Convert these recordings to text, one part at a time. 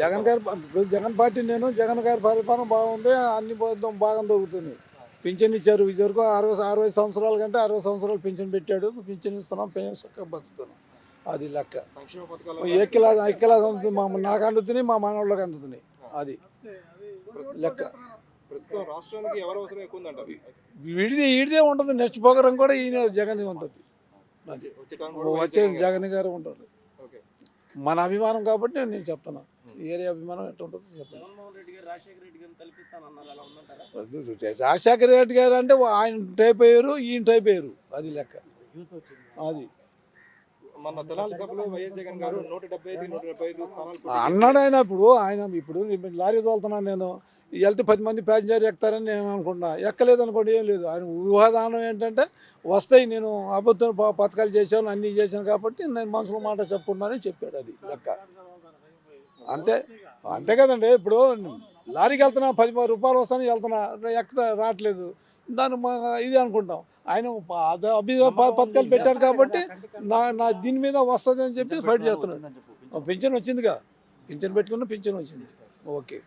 జగన్ గారు జగన్ పార్టీ నేను జగన్ గారి పరిపాలన బాగుంది అన్ని బాగా బాగా దొరుకుతుంది. పింఛన్ ఇచ్చారు ఇదివరకు అరవై అరవై సంవత్సరాల కంటే అరవై సంవత్సరాలు పింఛన్ పెట్టాడు పింఛన్ ఇస్తున్నాం పెన్షన్ చక్కగా బతుకుతున్నాం. అది లెక్క. ఏ క్లాస్ అందుతుంది మా నాకు అందుతున్నాయి మా మనవాళ్ళకి అందుతున్నాయి. అది లెక్క. విడిది ఈడిదే ఉంటుంది నెక్స్ట్ ప్రోగ్రాం కూడా ఈయన జగన్ ఉంటుంది. అది. వచ్చే జగన్ గారు ఉంటుంది మన అభిమానం కాబట్టి నేను చెప్తున్నా. ఏరియా అభిమానం ఎట్లా ఉంటుందో చెప్పండి. గారు రాజశేఖర రెడ్డి గారు అంటే ఆయన టైప్ అయ్యారు ఈయన టైప్ అయ్యారు. అది లెక్క. అది. మన తెనాలి సభలో వైఎస్ జగన్ గారు నూట డెబ్బై ఐదు నూట డెబ్బై ఐదు స్థానాలు పోటీ అన్నాడు ఆయన ఇప్పుడు ఆయన ఇప్పుడు లారీ తోలుతున్నాను నేను. వెళ్తే పది మంది ప్యాసింజర్ ఎక్కుతారని నేను అనుకున్నా ఎక్కలేదు అనుకోండి ఏం లేదు. ఆయన ఊహాదానం ఏంటంటే వస్తాయి నేను అబద్ధం పథకాలు చేశాను అన్నీ చేశాను కాబట్టి నేను మనసులో మాట చెప్పుకున్నానని చెప్పాడు అది లెక్క. అంతే అంతే కదండి. ఇప్పుడు లారీకి వెళ్తున్నా పది పది రూపాయలు వస్తాను వెళ్తున్నా ఎక్కడ రావట్లేదు. దాన్ని మా ఇది అనుకుంటాం. ఆయన అభి పథకాలు పెట్టారు కాబట్టి నా నా దీని మీద వస్తుంది అని చెప్పి ఫైట్ చేస్తున్నాడు. పింఛన్ వచ్చిందిగా. పింఛన్ పెట్టుకున్న పింఛన్ వచ్చింది. ఓకే.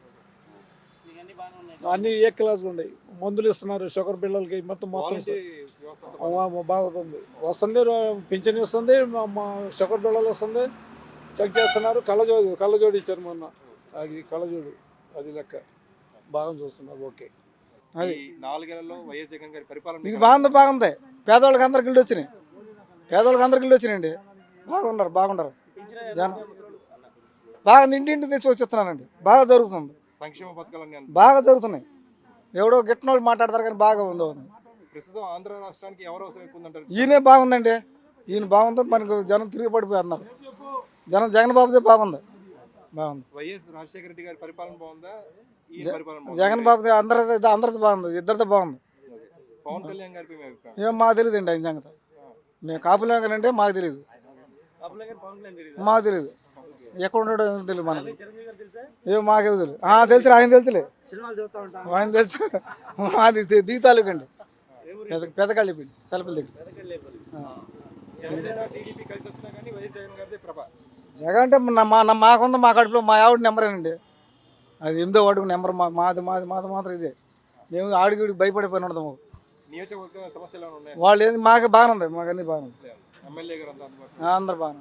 అన్ని ఏ క్లాస్ ఉన్నాయి? మందులు ఇస్తున్నారు షుగర్ బిళ్ళలకి మొత్తం మొత్తం బాగుంది వస్తుంది పింఛన్ ఇస్తుంది మా షుగర్ బిళ్ళలు వస్తుంది చెక్ చేస్తున్నారు కళ్ళజోడు కళ్ళజోడు ఇచ్చారు మొన్న. అది కళ్ళజోడు అది లెక్క. బాగా చూస్తున్నారు ఓకే. ఈ నాలుగేళ్ళలో వైఎస్ జగన్ గారి పరిపాలన ఇది బాగుంది బాగుంది. పేదవాళ్ళకి అందరికి ఇల్లు వచ్చినాయి. పేదవాళ్ళకి అందరికి ఇల్లు వచ్చినాయండి. బాగున్నారు బాగున్నారు. జనం బాగా ఇంటింటి తెచ్చి వచ్చిస్తున్నానండి బాగా జరుగుతుంది. సంక్షేమ పథకాలన్నీ బాగా జరుగుతున్నాయి. ఎవడో గిట్టిన వాళ్ళు మాట్లాడతారు కానీ బాగా ఉంది ప్రస్తుతం ఆంధ్ర రాష్ట్రానికి ఎవరు అవసరం ఎక్కువ ఉందంటారు? ఈయనే బాగుందండి. ఈయన బాగుంది మనకు జనం తిరిగి పడిపోతున్నారు జనం జగన్ బాబుదే బాగుంది. బాగుంది. వైఎస్ రాజశేఖర రెడ్డి గారి పరిపాలన బాగుందా? ఈ పరిపాలన బాగుందా? జగన్ బాబుది అందరిది అందరిది బాగుంది ఇద్దరిది బాగుంది. పవన్ కళ్యాణ్ గారిపై మీ అభిప్రాయం ఏం మాకు తెలియదు అండి ఆయన సంగతి. మేము కాపులేక అంటే మాకు తెలియదు అప్పుడే గారు పవన్ కళ్యాణ్ తెలియదు మాకు తెలియదు ఎక్కడ ఏమో తెలియదు మనకు. చిరంజీవి గారు తెలుసా? ఏం మాకే తెలుసు తెలుసు ఆయన తెలుసులే. ఆయన తెలుసు. అది దిగుతాలుగు అండి పెద్ద పెద్దకళ్ళి పిండి సెలవుల దగ్గర. జగన్ అంటే మా మాకుంది మా కడుపులో మా ఆవిడ నెంబరేనండి అది ఎనిమిదో వాడుకు నెంబర్ మా మాది మాది మాది మాత్రం ఇదే. మేము ఆడికి భయపడిపోయిన ఉన్నాయి? వాళ్ళు ఏంది మాకు బాగానే ఉంది మాకు అన్ని బాగానే అందరు బాగానే